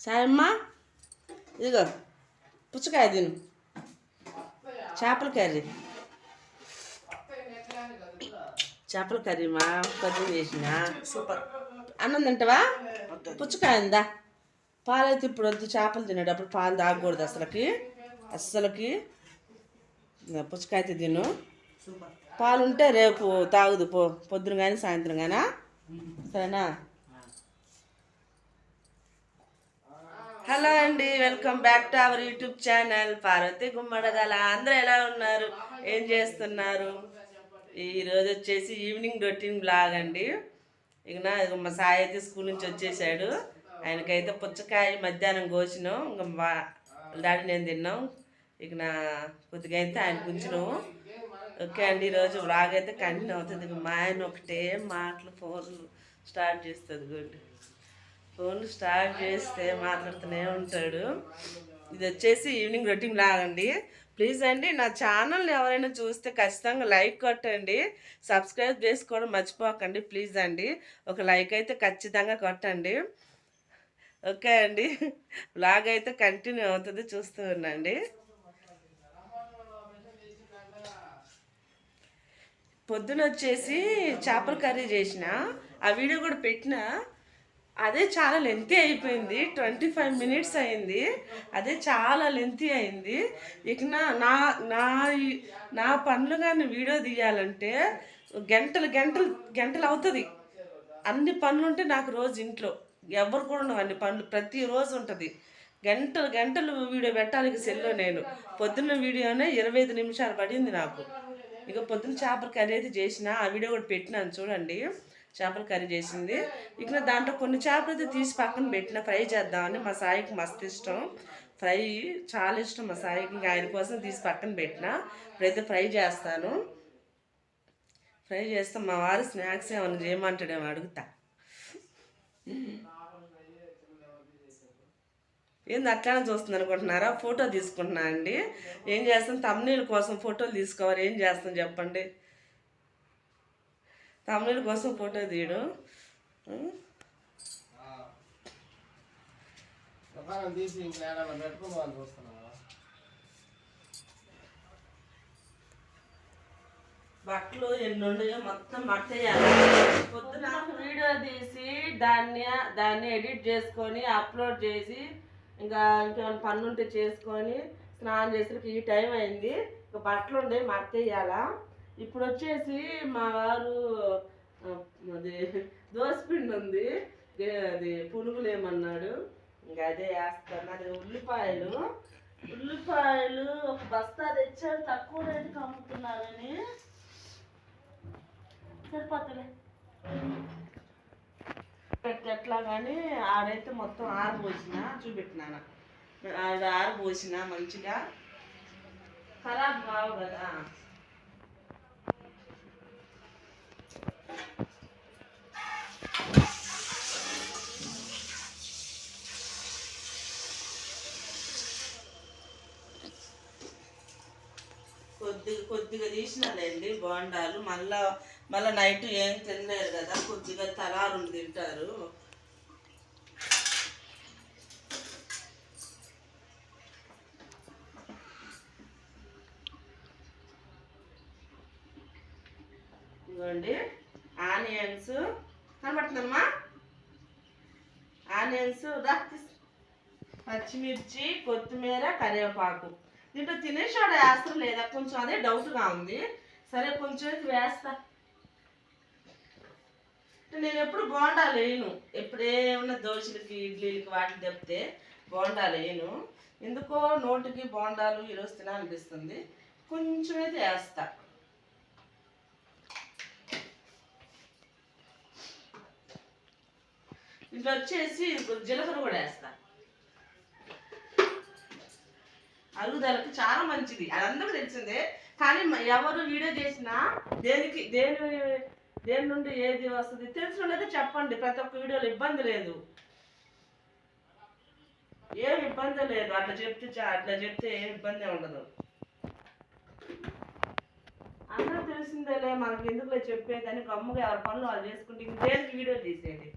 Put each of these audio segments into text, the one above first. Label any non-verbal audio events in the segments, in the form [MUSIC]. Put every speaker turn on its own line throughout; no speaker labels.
సాయమ్మ ఇదిగో పుచ్చకాయ తిను చేపల కర్రీ చేపల కర్రీ మా కర్రీ చేసిన
సూపర్
అన్నం తింటావా పుచ్చకాయ ఉందా పాలైతే ఇప్పుడు వద్దు చేపలు తినేటప్పుడు పాలు తాగకూడదు అసలుకి అస్సలకి పుచ్చకాయ అయితే తిను
పాలుంటే
పాలు ఉంటే రేపు తాగుదు పో పొద్దున కానీ సాయంత్రం కానీ సరేనా హలో అండి welcome back to our YouTube channel Parvathi Gummadagala అందరూ ఎలా ఉన్నారు? ఏం చేస్తున్నారు? ఈరోజు వచ్చేసి ఈవినింగ్ రొటీన్ బ్లాగ్ అండి. ఇక నా మా సాయి అయితే స్కూల్ నుంచి వచ్చేసాడు. ఆయనకైతే పుచ్చకాయ మధ్యాహ్నం కోసినాం. ఇంకా మా డాడీ నేను తిన్నాం. ఇక నా కొద్దిగా అయితే ఆయన గుంచినాము ఓకే అండి ఈరోజు వ్లాగ్ అయితే కంటిన్యూ అవుతుంది. మా ఆయన ఒకటే మాటలు ఫోన్లు స్టార్ట్ చేస్తుంది గుడ్. ఫోన్లు స్టార్ట్ చేస్తే మాట్లాడుతూనే ఉంటాడు. ఇది వచ్చేసి ఈవినింగ్ రొటీన్ లాగండి. ప్లీజ్ అండి నా ఛానల్ని ఎవరైనా చూస్తే ఖచ్చితంగా లైక్ కొట్టండి. సబ్స్క్రైబ్ చేసుకోవడం మర్చిపోకండి ప్లీజ్ అండి. ఒక లైక్ అయితే ఖచ్చితంగా కొట్టండి. ఓకే అండి. బ్లాగ్ అయితే కంటిన్యూ అవుతుంది చూస్తూ ఉండండి. పొద్దున వచ్చేసి చేపల కర్రీ చేసిన. ఆ వీడియో కూడా పెట్టిన. అదే చాలా లెంతీ అయిపోయింది. ట్వంటీ ఫైవ్ మినిట్స్ అయింది. అదే చాలా లెంతీ అయింది. ఇక నా నా నా ఈ- నా పనులు కానీ వీడియో తీయాలంటే గంటలు గంటలు గంటలు అవుతుంది. అన్ని పనులు ఉంటే నాకు రోజు ఇంట్లో. ఎవరు కూడా ఉండవు అన్ని పనులు. ప్రతిరోజు ఉంటుంది. గంటలు గంటలు వీడియో పెట్టాలి సెల్లో నేను. పొద్దున్న వీడియోనే ఇరవై ఐదు నిమిషాలు పడింది నాకు. ఇక పొద్దున్న చేపల కర్రీ అయితే చేసిన ఆ వీడియో కూడా పెట్టినాను. చూడండి. చేపల కర్రీ చేసింది. ఇక దాంట్లో కొన్ని చేపలు అయితే తీసి పక్కన పెట్టిన ఫ్రై చేద్దామని మా సాయికి మస్తు ఇష్టం. ఫ్రై చాలా ఇష్టం మా సాయికి. ఇంకా ఆయన కోసం తీసి పక్కన పెట్టిన ఇప్పుడైతే ఫ్రై చేస్తాను. ఫ్రై చేస్తే మా వారు స్నాక్స్ ఏమైనా చేయమంటాడేమో అడుగుతా. ఏంది అట్లానే చూస్తుంది అనుకుంటున్నారా? ఫోటో తీసుకుంటున్నా అండి. ఏం చేస్తాం తమ్నీళ్ళ కోసం ఫోటోలు తీసుకోవాలి. ఏం చేస్తాం చెప్పండి? తమ్నీళ్ళ కోసం ఫోటో తీయడం.
తీసి పెట్టుకోవాలని
బట్టలు ఎన్ని ఉన్నాయో మొత్తం మట్టేయాలి. పొద్దున వీడియో తీసి దాన్ని దాన్ని ఎడిట్ చేసుకొని అప్లోడ్ చేసి ఇంకా ఇంకేమైనా పనులు ఉంటే చేసుకొని స్నానం చేసరికి ఈ టైం అయింది. ఇంకా బట్టలు ఉండే మట్టేయాలా? ఇప్పుడు వచ్చేసి మా వారు అది దోసపిండి ఉంది అది పునుగులు ఏమన్నాడు ఇంకా అదే వేస్తాను. అది ఉల్లిపాయలు. ఉల్లిపాయలు ఒక బస్తా తెచ్చారు. తక్కువ రేటుకి అమ్ముతున్నారని. సరిపోతులే. ఎట్లా కానీ ఆడైతే మొత్తం ఆరు చూపెట్టినాను. ఆడ ఆరు మంచిగా. ఖరాబ్ కావు కదా. కొద్దిగా కొద్దిగా తీసినానండి బోండాలు. మళ్ళా మళ్ళీ నైట్ ఏం తినలేరు కదా కొద్దిగా తలారు తింటారు. ఇదిగోండి ఆనియన్స్. కనబడుతుందమ్మా? ఆనియన్స్ పచ్చిమిర్చి కొత్తిమీర కరివేపాకు. దీంట్లో తినేసాడు వేస్తారు లేదా? కొంచెం అదే డౌట్గా ఉంది. సరే కొంచెం వేస్తా. నేను ఎప్పుడు బోండాలు లేను. ఎప్పుడు దోశలకి ఇడ్లీలకి వాటికి తప్పితే బోండా లేను. ఎందుకో నోటికి బోండాలు ఈరోజు తినాలనిపిస్తుంది. కొంచెం అయితే వేస్తా. ఇంట్లో వచ్చేసి జీలకర్ర కూడా వేస్తా. అరుగుదలకు చాలా మంచిది. అదందరూ తెలిసిందే. కానీ ఎవరు వీడియో చేసినా దేనికి దేని దేని నుండి ఏది వస్తుంది తెలిసిన చెప్పండి. ప్రతి ఒక్క వీడియోలో ఇబ్బంది లేదు. ఏం ఇబ్బంది లేదు. అట్లా చెప్తే అట్లా చెప్తే ఏం ఇబ్బంది ఉండదు. అందరూ తెలిసిందేలే మనకి ఎందుకులే చెప్పేదని గమ్ముగా ఎవరి పనులు వాళ్ళు చేసుకుంటే ఇంకేం వీడియో తీసేది?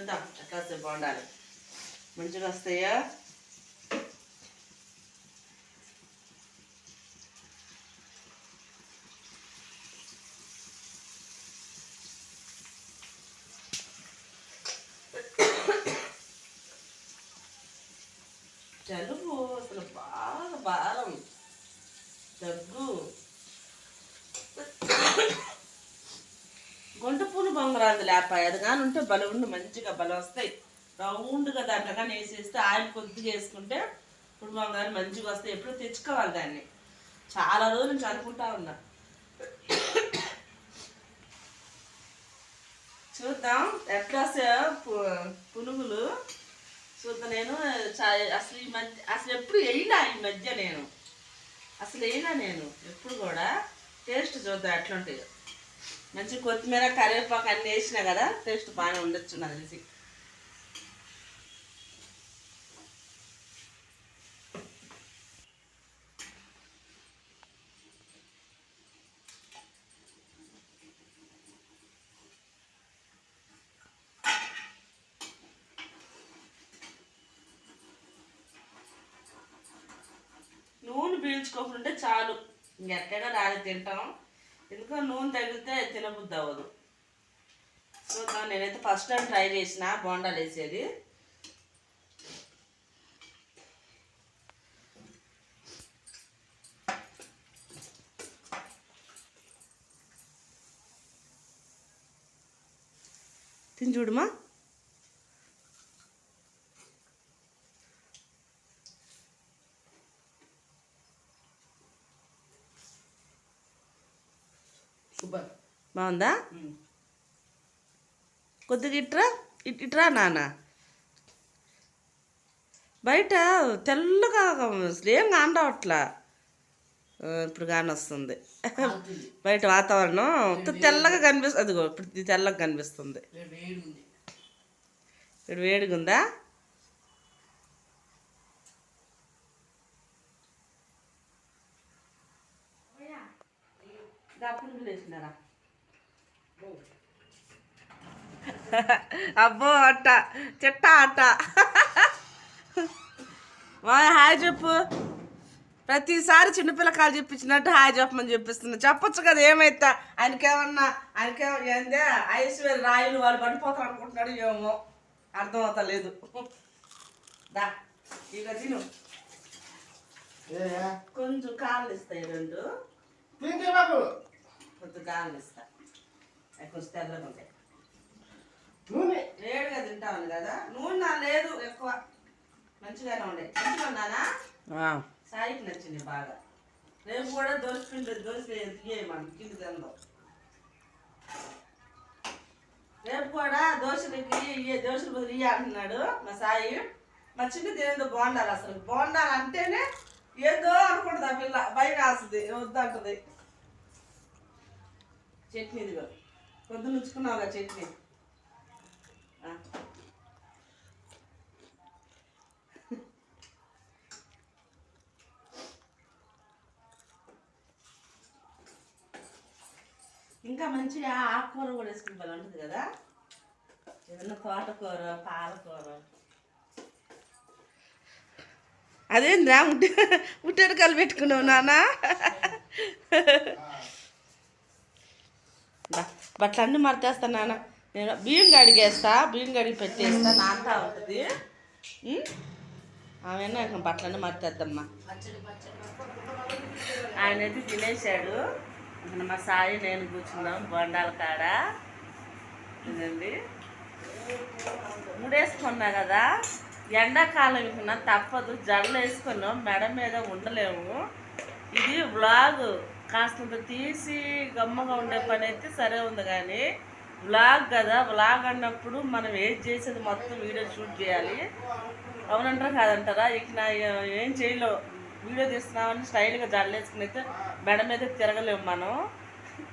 చూద్దాం ఎట్లా వస్తాయి బాగుండాలి మంచిగా వస్తాయా జలుబు అసలు బాగా భారం దగ్గు లేపాయి అది కానీ ఉంటే బలం ఉండి మంచిగా బలం వస్తాయి. రౌండ్గా దాంట్లో కానీ వేసేస్తే ఆయిల్ కొద్దిగా వేసుకుంటే కుటుంబం కానీ మంచిగా వస్తాయి. ఎప్పుడు తెచ్చుకోవాలి దాన్ని. చాలా రోజుల నుంచి అనుకుంటా ఉన్నా. చూద్దాం ఎట్లా పు- పునుగులు. చూద్దాం నేను అసలు ఈ మధ్య అసలు ఎప్పుడు వెళ్ళినా ఈ మధ్య నేను? అసలు వెళ్ళినా నేను? ఎప్పుడు కూడా? టేస్ట్ చూద్దాం ఎట్లా మంచి కొత్తిమీర కరివేపాకు అన్నీ వేసినా కదా టేస్ట్ బాగానే ఉండొచ్చు నాకు తెలిసి. నూనె పీల్చుకోకుండా చాలు. ఇంకెక్కడైనా రాని తింటాం. ఎందుకంటే నూనె తగిలితే తినబుద్ధి అవ్వదు. సో దాన్ని నేనైతే ఫస్ట్ టైం ట్రై చేసిన బోండాలు వేసేది. తిని చూడమా
సూపర్
బాగుందా? కొద్దిగా ఇట్రా ఇట్ ఇట్రా నాన్న. బయట తెల్లగా ఏం కానరావట్లా ఇప్పుడు కానీ వస్తుంది. బయట వాతావరణం తెల్లగా కనిపిస్తుంది అదిగో ఇప్పుడు తెల్లగా కనిపిస్తుంది. ఇప్పుడు వేడిగా ఉందా? వేసినారా అబ్బో అట్ట. చెట్ట అట్ట. మా హాయ్ చెప్పు. ప్రతిసారి చిన్నపిల్ల కాలు చెప్పించినట్టు హాయ్ చెప్పమని చెప్పిస్తున్నా. చెప్పొచ్చు కదా ఏమైతా? ఆయనకేమన్నా ఆయనకేమో ఏందే? ఐశ్వర్య రాయులు వాళ్ళు పడిపోతారు అనుకుంటున్నాడు ఏమో. అర్థం అవుతా లేదు దా ఇక తిను. కొంచెం కాళ్ళు ఇస్తాయి రెండు. కొంచెం కాళ్ళు ఇస్తా. కొంచెం తెల్లగా ఉంటాయి
నూనె.
వేడిగా తింటాను కదా. నూనె నా లేదు ఎక్కువ. మంచిగానే ఉండే. మంచిగా సాయికి నచ్చింది బాగా. రేపు కూడా దోశ పిండి దోశ తీయమని కింది తిందాం రేపు కూడా దోశలకి ఇయ్యే దోశలు బదులు ఇయ్య అంటున్నాడు మా సాయి. మా చిన్న తినేది బాగుండాలి అసలు. బాగుండాలి అంటేనే ఏదో అనుకుంటుంది ఆ పిల్ల. భయం వేస్తుంది వద్దంటుంది. చట్నీ ఇదిగో. పొద్దున ఉంచుకున్నావుగా చట్నీ. ఇంకా మంచిగా ఆకుకూర కూడా వేసుకుని భలే ఉంటుంది కదా? ఏదన్నా తోటకూర పాలకూర. అదేంద్రా ముట్ట ముట్టెరకాయలు పెట్టుకున్నావు నాన్న? [LAUGHS] బట్టలు అన్నీ మడతేస్తా నాన్న. నేను బియ్యం కడిగేస్తా బియ్యం కడిగి పెట్టేస్తా నాంతా ఉంటుంది. ఆమెనా ఆమె బట్టలన్నీ మడతేద్దమ్మా ఆయన అయితే తినేసాడు మా సాయి నేను కూర్చున్నాం బొండాల కాడ. ఇదండి ముడేసుకున్నా కదా. ఎండాకాలం ఇకున్నా తప్పదు. జడలు వేసుకున్నాం. మెడ మీద ఉండలేము. ఇది వ్లాగ్. కాస్తంత తీసి గమ్మగా ఉండే పని అయితే సరే ఉంది కానీ వ్లాగ్ కదా వ్లాగ్ అన్నప్పుడు మనం ఏం చేసేది మొత్తం వీడియో షూట్ చేయాలి. అవునంటారా కాదంటారా? ఇక నా ఏం చేయలేవు వీడియో తీస్తున్నామని స్టైల్గా జడలేసుకుని అయితే మెడ మీద తిరగలేము మనం.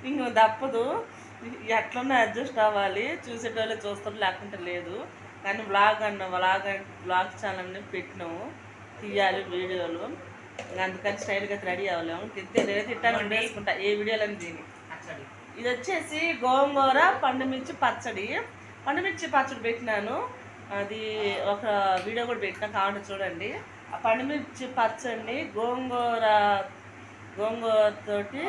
ఇంక తప్పదు. ఎట్లన్నా అడ్జస్ట్ అవ్వాలి. చూసేటోళ్ళే చూస్తాం లేకుంటే లేదు. కానీ వ్లాగ్ అన్న వ్లాగ్ వ్లాగ్ ఛానల్ని పెట్టినాము. తీయాలి వీడియోలు. అందుకని స్టైల్గా రెడీ అవ్వలేము. తింటే నేను తిట్టాను వేసుకుంటా ఏ వీడియోలని దీని ఇది వచ్చేసి గోంగూర పండుమిర్చి పచ్చడి. పండుమిర్చి పచ్చడి పెట్టినాను. అది ఒక వీడియో కూడా పెట్టినా కావాలంటే చూడండి. ఆ పండుమిర్చి పచ్చడిని గోంగూర గోంగూరతోటి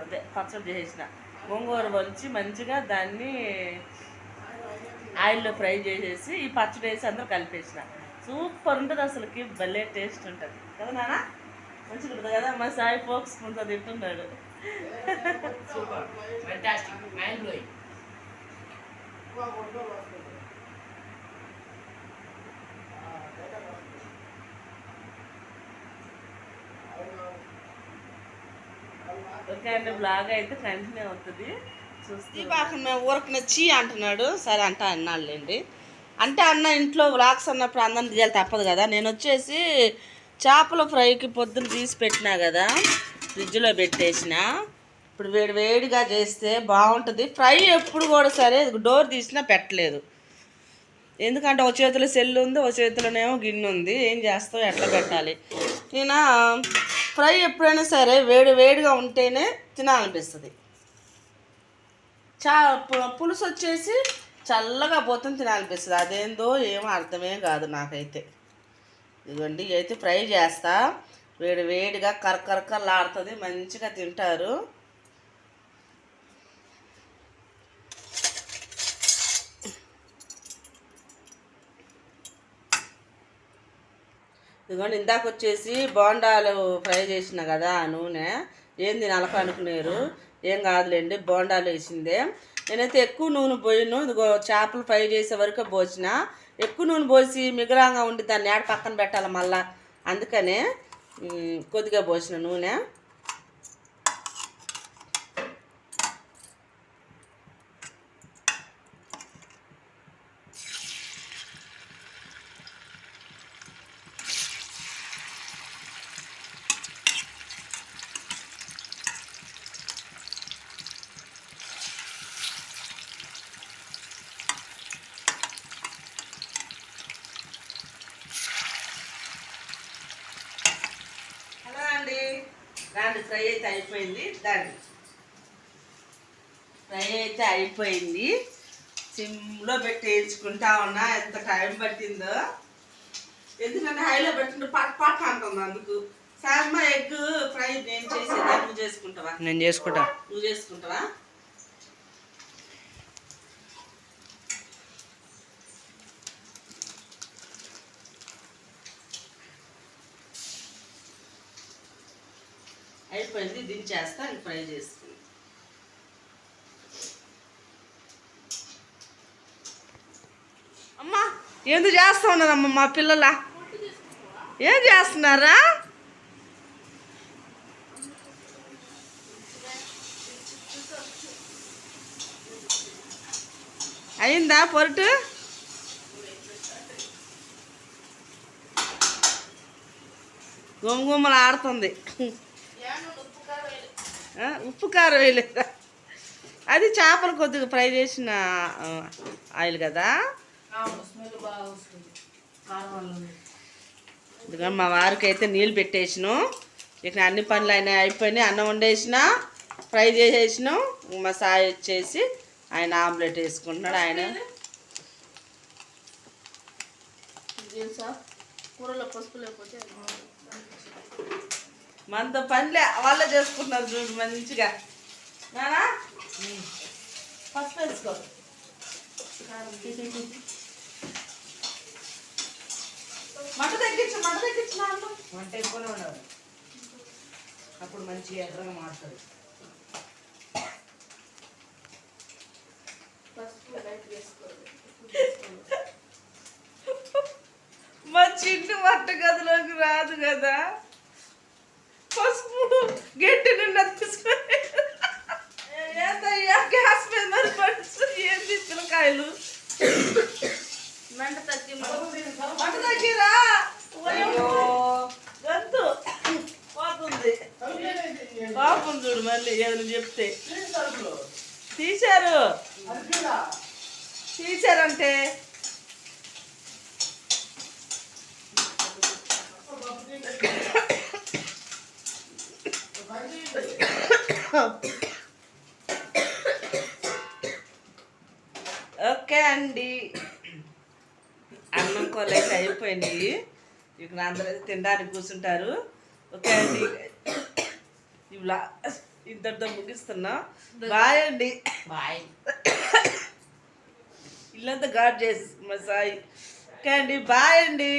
అదే పచ్చడి చేసిన గోంగూర వలిచి మంచిగా దాన్ని ఆయిల్లో ఫ్రై చేసేసి ఈ పచ్చడి వేసి అందరూ కలిపేసిన. సూపర్ ఉంటుంది అసలుకి భలే టేస్ట్ ఉంటుంది. కదా నాన్న? మంచిగా ఉంటుంది కదా? మా సాయి ఫోక్స్ ముందు తింటున్నాడు.
Super fantastic mind blowing
okay అండి బ్లాగ్ అయితే కంటిన్యూ అవుతుంది. చూస్తే మేము ఊరకు నచ్చి అంటున్నాడు. సరే అంట అన్నాళ్ళండి అంటే అన్న ఇంట్లో వ్లాగ్స్ అన్నప్పుడు అందరం తీయాలి తప్పదు కదా. నేను వచ్చేసి చేపల ఫ్రైకి పొద్దున తీసి పెట్టినా కదా. ఫ్రిడ్జ్లో పెట్టేసిన. ఇప్పుడు వేడి వేడిగా చేస్తే బాగుంటుంది. ఫ్రై ఎప్పుడు కూడా సరే డోర్ తీసినా పెట్టలేదు. ఎందుకంటే ఒక చేతిలో సెల్లు ఉంది ఒక చేతిలోనేమో గిన్నె ఉంది. ఏం చేస్తావు? ఎట్లా పెట్టాలి? ఈయన ఫ్రై ఎప్పుడైనా సరే వేడి వేడిగా ఉంటేనే తినాలనిపిస్తుంది. చా పులుసు వచ్చేసి చల్లగా పోతుంది తినాలనిపిస్తుంది. అదేందో ఏమో అర్థమే కాదు నాకైతే. ఇదిగోండి అయితే ఫ్రై చేస్తా. వేడి వేడిగా కరకరకలాడుతుంది మంచిగా తింటారు. ఇదిగోండి ఇందాక వచ్చేసి బోండాలు ఫ్రై చేసిన కదా ఆ నూనె. ఏంది నలక అనుకునేరు? ఏం కాదులేండి బోండాలు వేసిందే. నేనైతే ఎక్కువ నూనె పోయిను ఇదిగో చేపలు ఫ్రై చేసే వరకు పోసిన. ఎక్కువ నూనె పోసి మిగలాగా ఉండి దాన్ని ఏడ పక్కన పెట్టాలి మళ్ళా? అందుకనే కొద్దిగా పోసిన నూనె హలో అండి దాని ఫ్రై అయితే అయిపోయింది. దాన్ని ఫ్రై అయితే అయిపోయింది. సిమ్లో పెట్టి వేయించుకుంటా ఉన్నా. ఎంత టైం పట్టిందో. ఎందుకంటే హైలో పెట్టుకుంటే పాట పాట అంటుంది అందుకు. సార్మా ఎగ్ ఫ్రై నేను చేసేదా. నువ్వు చేసుకుంటావా?
నేను చేసుకుంటా.
నువ్వు చేసుకుంటావా? అయిపోయింది దించేస్తా ఇంక ఫ్రై చేసుకుని అమ్మా ఎందుకు చేస్తా ఉన్నారమ్మా మా పిల్లల? ఏం చేస్తున్నారా? అయిందా పొరటు? గుమగుమలు ఆడుతుంది ఉప్పు కారం వేయలేదా అది చేపలు కొద్దిగా ఫ్రై చేసిన ఆయిల్ కదా? ఇదిగో మా వారికి అయితే నీళ్ళు పెట్టేసినాం. ఇక అన్ని పనులు అయినా అయిపోయినాయి. అన్నం వండేసిన ఫ్రై చేసేసినాం మా సాయి వచ్చేసి ఆయన ఆమ్లెట్ వేసుకుంటున్నాడు. ఆయన
కూరలో పసుపు లేకపోతే
మనతో పనిలే వాళ్ళే చేసుకుంటున్నారు చూడు మంచిగా. నానా? ఫస్ట్ వేసుకో. మంట తగ్గించు మంట తగ్గించు నాన్న.
వంట ఎక్కువనే ఉండాలి. అప్పుడు మంచిగా ఎర్రగా మారుతుంది.
మా చిన్న వంట గదిలోకి రాదు కదా పసుపు గట్టి నిండా తీసుకొని ఏందయ్యా గ్యాస్ మీద మరి పడుచు ఏంది పిల్లకాయలు
మంట తగ్గి
వంట దగ్గరా అయ్యో గంతు పోతుంది పాపం చూడు మళ్ళీ ఏదైనా చెప్తే తీశారు తీశారంటే ఓకే అండి. అన్నం కూర అయితే అయిపోయింది ఇక్కడ అందరూ తినడానికి కూర్చుంటారు. ఓకే అండి. ఇలా ఇంతటితో ముగిస్తున్నా. బాయ్ అండి.
బాయ్.
ఇల్లంతా గాడ్ చేసి మా సాయి. ఓకే అండి. బాయ్ అండి.